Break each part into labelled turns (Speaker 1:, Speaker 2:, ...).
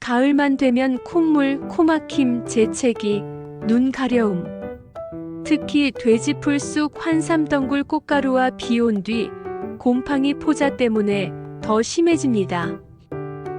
Speaker 1: 가을만 되면 콧물, 코막힘, 재채기, 눈 가려움. 특히 돼지풀 쑥 환삼덩굴 꽃가루와 비 온 뒤 곰팡이 포자 때문에 더 심해집니다.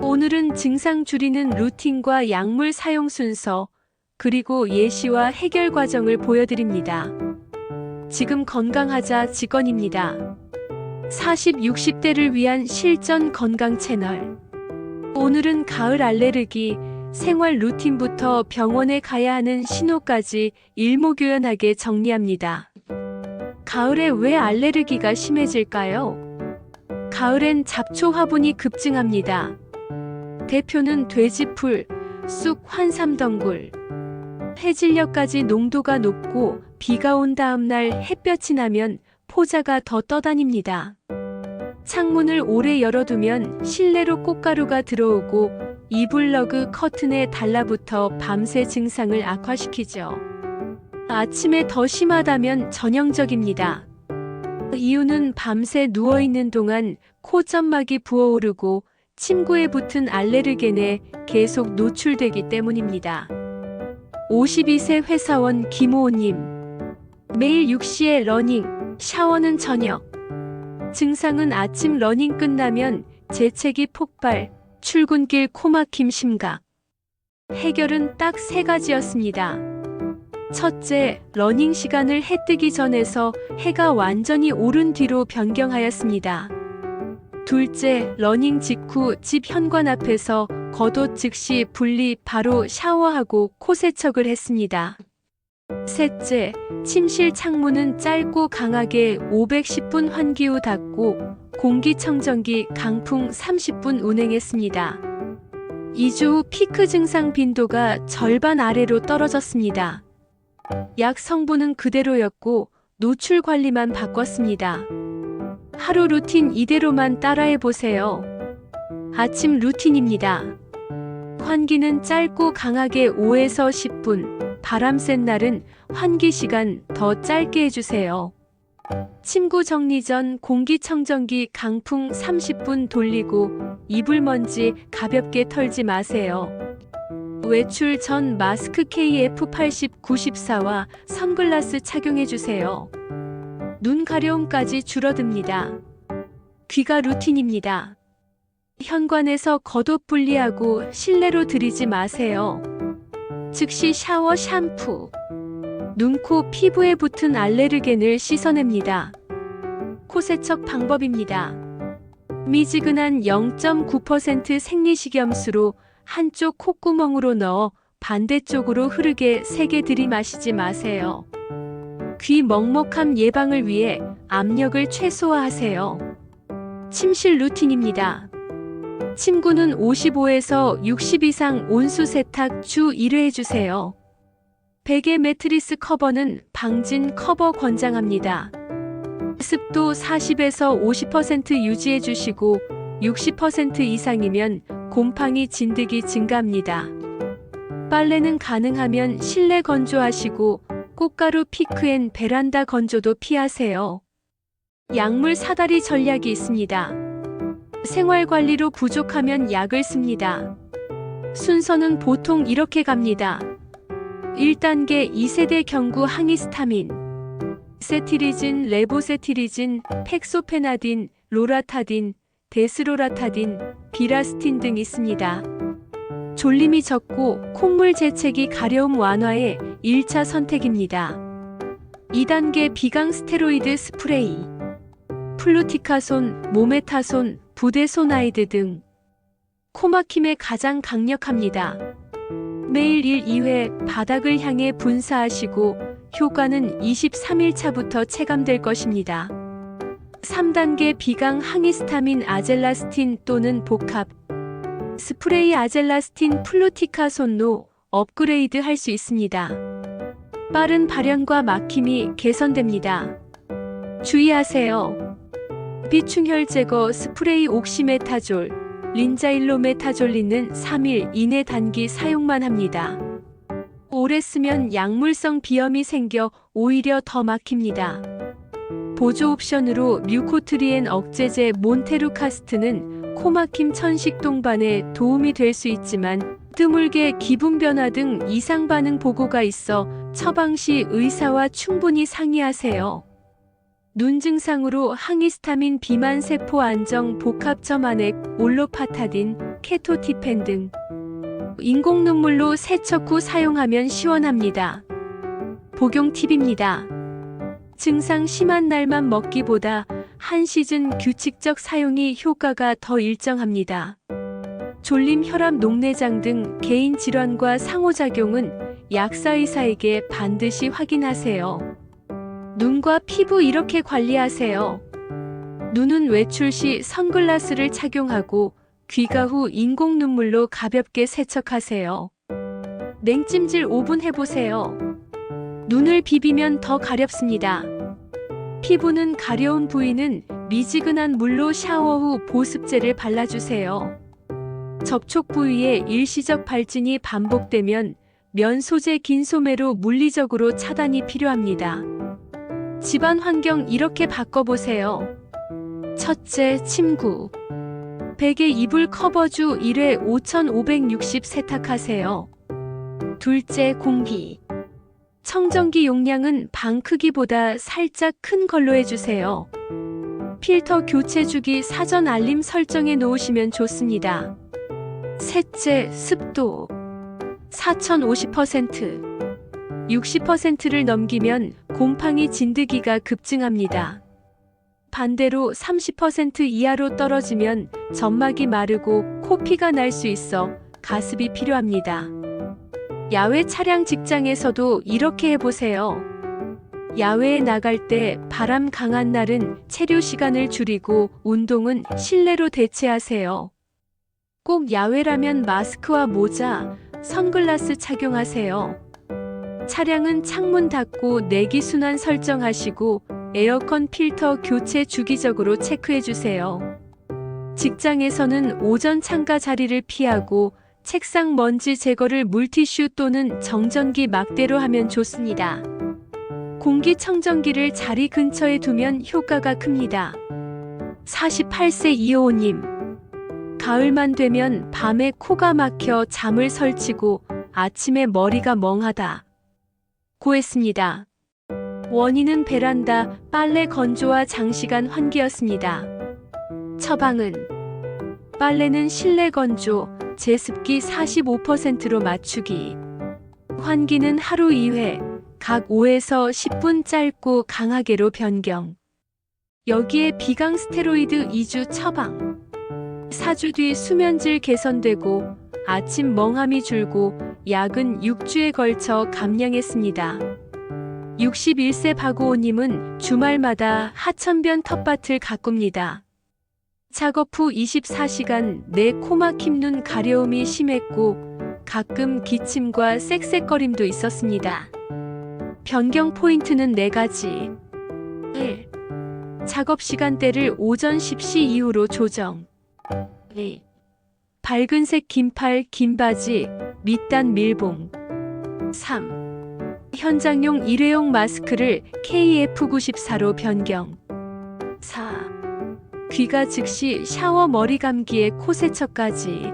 Speaker 1: 오늘은 증상 줄이는 루틴과 약물 사용 순서, 그리고 예시와 해결 과정을 보여드립니다. 지금 건강하자 직원입니다. 40, 60대를 위한 실전 건강 채널. 오늘은 가을 알레르기, 생활 루틴부터 병원에 가야 하는 신호까지 일목요연하게 정리합니다. 가을에 왜 알레르기가 심해질까요? 가을엔 잡초 화분이 급증합니다. 대표는 돼지풀, 쑥 환삼덩굴. 해질녘까지 농도가 높고 비가 온 다음 날 햇볕이 나면 포자가 더 떠다닙니다. 창문을 오래 열어두면 실내로 꽃가루가 들어오고 이불러그 커튼에 달라붙어 밤새 증상을 악화시키죠. 아침에 더 심하다면 전형적입니다. 이유는 밤새 누워있는 동안 코점막이 부어오르고 침구에 붙은 알레르겐에 계속 노출되기 때문입니다. 52세 회사원 김호호님. 매일 6시에 러닝, 샤워는 저녁. 증상은 아침 러닝 끝나면 재채기 폭발, 출근길 코막힘 심각. 해결은 딱 세 가지였습니다. 첫째, 러닝 시간을 해 뜨기 전에서 해가 완전히 오른 뒤로 변경하였습니다. 둘째, 러닝 직후 집 현관 앞에서 겉옷 즉시 분리 바로 샤워하고 코 세척을 했습니다. 셋째, 침실 창문은 짧고 강하게 510분 환기 후 닫고 공기청정기 강풍 30분 운행했습니다. 2주 후 피크 증상 빈도가 절반 아래로 떨어졌습니다. 약 성분은 그대로였고 노출 관리만 바꿨습니다. 하루 루틴 이대로만 따라해 보세요. 아침 루틴입니다. 환기는 짧고 강하게 5에서 10분, 바람 센 날은 환기 시간 더 짧게 해주세요. 침구 정리 전 공기청정기 강풍 30분 돌리고 이불 먼지 가볍게 털지 마세요. 외출 전 마스크 KF80 94와 선글라스 착용해 주세요. 눈 가려움까지 줄어듭니다. 귀가 루틴입니다. 현관에서 겉옷 분리하고 실내로 들이지 마세요. 즉시 샤워 샴푸. 눈, 코, 피부에 붙은 알레르겐을 씻어냅니다. 코 세척 방법입니다. 미지근한 0.9% 생리식염수로 한쪽 콧구멍으로 넣어 반대쪽으로 흐르게 세게 들이마시지 마세요. 귀 먹먹함 예방을 위해 압력을 최소화하세요. 침실 루틴입니다. 침구는 55에서 60 이상 온수 세탁 주 1회 해주세요. 베개 매트리스 커버는 방진 커버 권장합니다. 습도 40에서 50% 유지해 주시고 60% 이상이면 곰팡이 진드기 증가합니다. 빨래는 가능하면 실내 건조하시고 꽃가루 피크엔 베란다 건조도 피하세요. 약물 사다리 전략이 있습니다. 생활 관리로 부족하면 약을 씁니다. 순서는 보통 이렇게 갑니다. 1단계 2세대 경구 항히스타민, 세티리진, 레보세티리진, 팩소페나딘, 로라타딘, 데스로라타딘, 비라스틴 등 있습니다. 졸림이 적고 콧물 재채기 가려움 완화에 1차 선택입니다. 2단계 비강 스테로이드 스프레이, 플루티카손, 모메타손, 부데소나이드 등 코막힘에 가장 강력합니다. 매일 1, 2회 바닥을 향해 분사하시고 효과는 23일 차부터 체감될 것입니다. 3단계 비강 항히스타민 아젤라스틴 또는 복합 스프레이 아젤라스틴 플루티카 손로 업그레이드 할 수 있습니다. 빠른 발현과 막힘이 개선됩니다. 주의하세요. 비충혈 제거 스프레이 옥시메타졸, 린자일로메타졸린은 3일 이내 단기 사용만 합니다. 오래 쓰면 약물성 비염이 생겨 오히려 더 막힙니다. 보조 옵션으로 뮤코트리엔 억제제 몬테루카스트는 코막힘 천식 동반에 도움이 될 수 있지만 드물게 기분 변화 등 이상 반응 보고가 있어 처방 시 의사와 충분히 상의하세요. 눈 증상으로 항히스타민 비만 세포 안정 복합 점 안액 올로파타딘 케토티펜 등 인공 눈물로 세척 후 사용하면 시원합니다. 복용 팁입니다. 증상 심한 날만 먹기보다 한 시즌 규칙적 사용이 효과가 더 일정합니다. 졸림, 혈압, 녹내장 등 개인 질환과 상호작용은 약사 의사에게 반드시 확인하세요. 눈과 피부 이렇게 관리하세요. 눈은 외출 시 선글라스를 착용하고 귀가 후 인공 눈물로 가볍게 세척하세요. 냉찜질 5분 해보세요. 눈을 비비면 더 가렵습니다. 피부는 가려운 부위는 미지근한 물로 샤워 후 보습제를 발라주세요. 접촉 부위에 일시적 발진이 반복되면 면 소재 긴 소매로 물리적으로 차단이 필요합니다. 집안 환경 이렇게 바꿔보세요. 첫째, 침구. 베개 이불 커버주 1회 5,560 세탁하세요. 둘째, 공기. 청정기 용량은 방 크기보다 살짝 큰 걸로 해주세요. 필터 교체 주기 사전 알림 설정해 놓으시면 좋습니다. 셋째, 습도. 4050%. 60%를 넘기면 곰팡이 진드기가 급증합니다. 반대로 30% 이하로 떨어지면 점막이 마르고 코피가 날 수 있어 가습이 필요합니다. 야외 차량 직장에서도 이렇게 해보세요. 야외에 나갈 때 바람 강한 날은 체류 시간을 줄이고 운동은 실내로 대체하세요. 꼭 야외라면 마스크와 모자, 선글라스 착용하세요. 차량은 창문 닫고 내기 순환 설정하시고 에어컨 필터 교체 주기적으로 체크해 주세요. 직장에서는 오전 창가 자리를 피하고 책상 먼지 제거를 물티슈 또는 정전기 막대로 하면 좋습니다. 공기청정기를 자리 근처에 두면 효과가 큽니다. 48세 이호님. 가을만 되면 밤에 코가 막혀 잠을 설치고 아침에 머리가 멍하다. 고했습니다. 원인은 베란다, 빨래 건조와 장시간 환기였습니다. 처방은 빨래는 실내 건조, 제습기 45%로 맞추기. 환기는 하루 2회, 각 5에서 10분 짧고 강하게로 변경. 여기에 비강 스테로이드 2주 처방. 4주 뒤 수면질 개선되고 아침 멍함이 줄고 약은 6주에 걸쳐 감량했습니다. 61세 박우호님은 주말마다 하천변 텃밭을 가꿉니다. 작업 후 24시간 내 코막힘 눈 가려움이 심했고 가끔 기침과 쌕쌕거림도 있었습니다. 변경 포인트는 4가지. 1. 작업 시간대를 오전 10시 이후로 조정. 2. 밝은색 긴팔, 긴 바지, 밑단 밀봉. 3. 현장용 일회용 마스크를 KF94로 변경. 4. 귀가 즉시 샤워 머리 감기에 코 세척까지.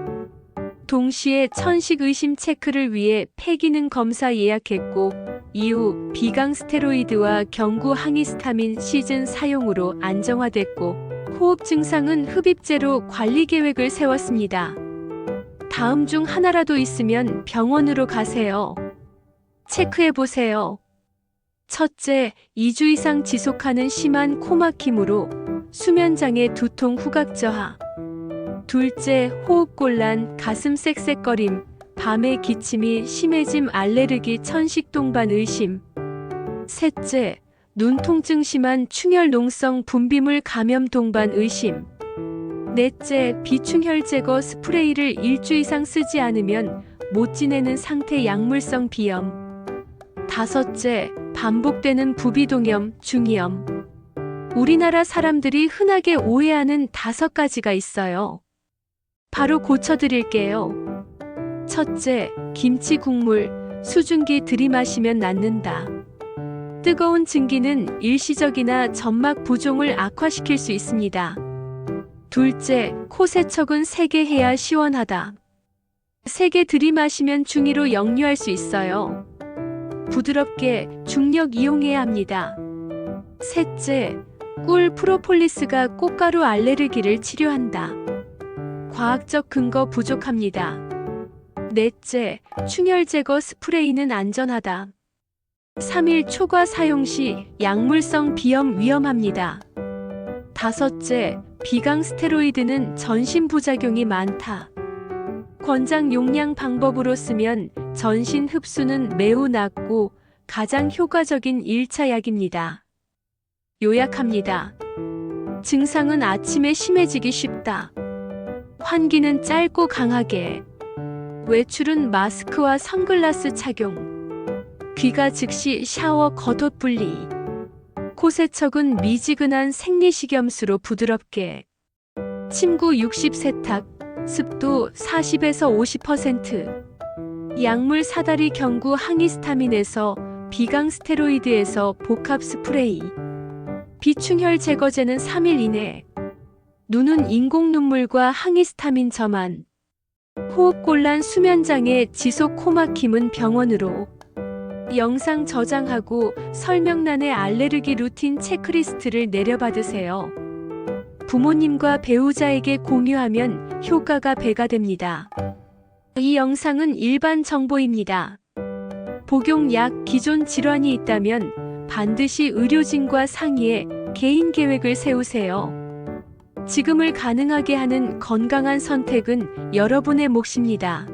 Speaker 1: 동시에 천식 의심 체크를 위해 폐기능 검사 예약했고 이후 비강 스테로이드와 경구 항히스타민 시즌 사용으로 안정화됐고 호흡 증상은 흡입제로 관리 계획을 세웠습니다. 다음 중 하나라도 있으면 병원으로 가세요. 체크해 보세요. 첫째, 2주 이상 지속하는 심한 코막힘으로 수면장애 두통 후각 저하. 둘째, 호흡곤란, 가슴 쌕쌕거림, 밤에 기침이 심해짐 알레르기 천식 동반 의심. 셋째, 눈 통증 심한 충혈 농성 분비물 감염 동반 의심. 넷째, 비충혈 제거 스프레이를 일주 이상 쓰지 않으면 못 지내는 상태 약물성 비염. 다섯째, 반복되는 부비동염, 중이염. 우리나라 사람들이 흔하게 오해하는 다섯 가지가 있어요. 바로 고쳐드릴게요. 첫째, 김치 국물, 수증기 들이마시면 낫는다. 뜨거운 증기는 일시적이나 점막 부종을 악화시킬 수 있습니다. 둘째, 코 세척은 세게 해야 시원하다. 세게 들이마시면 중이로 역류할 수 있어요. 부드럽게 중력 이용해야 합니다. 셋째, 꿀 프로폴리스가 꽃가루 알레르기를 치료한다. 과학적 근거 부족합니다. 넷째, 충혈 제거 스프레이는 안전하다. 3일 초과 사용 시 약물성 비염 위험합니다. 다섯째, 비강 스테로이드는 전신 부작용이 많다. 권장 용량 방법으로 쓰면 전신 흡수는 매우 낮고 가장 효과적인 1차 약입니다. 요약합니다. 증상은 아침에 심해지기 쉽다. 환기는 짧고 강하게. 외출은 마스크와 선글라스 착용. 귀가 즉시 샤워 겉옷 분리. 코 세척은 미지근한 생리식염수로 부드럽게. 침구 60 세탁. 습도 40에서 50%. 약물 사다리 경구 항히스타민에서 비강 스테로이드에서 복합 스프레이. 비충혈 제거제는 3일 이내. 눈은 인공 눈물과 항히스타민 저만. 호흡곤란 수면장애 지속 코막힘은 병원으로. 영상 저장하고 설명란에 알레르기 루틴 체크리스트를 내려받으세요. 부모님과 배우자에게 공유하면 효과가 배가 됩니다. 이 영상은 일반 정보입니다. 복용약 기존 질환이 있다면 반드시 의료진과 상의해 개인 계획을 세우세요. 지금을 가능하게 하는 건강한 선택은 여러분의 몫입니다.